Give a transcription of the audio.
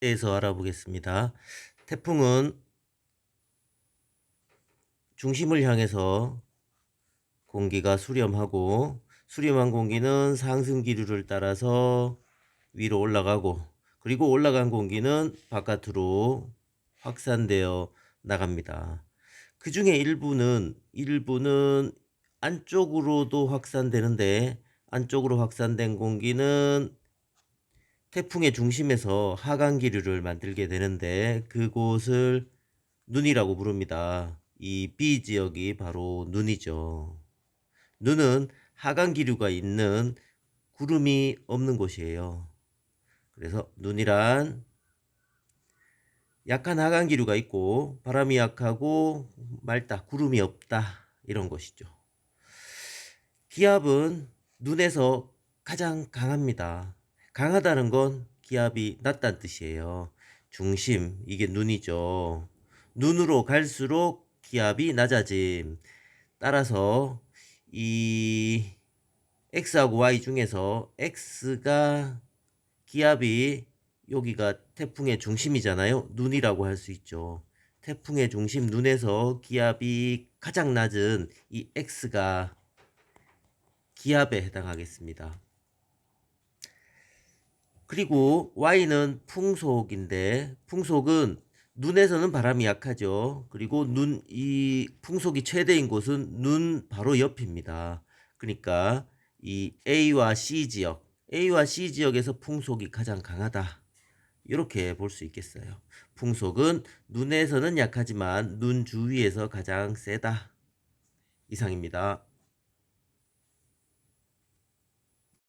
대해서 알아보겠습니다. 태풍은 중심을 향해서 공기가 수렴하고 수렴한 공기는 상승 기류를 따라서 위로 올라가고 그리고 올라간 공기는 바깥으로 확산되어 나갑니다. 그 중에 일부는 일부는 안쪽으로도 확산되는데 안쪽으로 확산된 공기는 태풍의 중심에서 하강 기류를 만들게 되는데 그곳을 눈이라고 부릅니다. 이 B 지역이 바로 눈이죠. 눈은 하강 기류가 있는 구름이 없는 곳이에요. 그래서 눈이란 약한 하강 기류가 있고 바람이 약하고 맑다 구름이 없다 이런 것이죠. 기압은 눈에서 가장 강합니다. 강하다는 건 기압이 낮다는 뜻이에요. 중심 이게 눈이죠. 눈으로 갈수록 기압이 낮아짐. 따라서 이 x하고 y 중에서 x가 기압이 여기가 태풍의 중심이잖아요. 눈이라고 할 수 있죠. 태풍의 중심 눈에서 기압이 가장 낮은 이 x가 기압에 해당하겠습니다. 그리고 y는 풍속인데 풍속은 눈에서는 바람이 약하죠. 그리고 눈 이 풍속이 최대인 곳은 눈 바로 옆입니다. 그러니까 이 A와 C 지역, A와 C 지역에서 풍속이 가장 강하다. 이렇게 볼 수 있겠어요. 풍속은 눈에서는 약하지만 눈 주위에서 가장 세다. 이상입니다.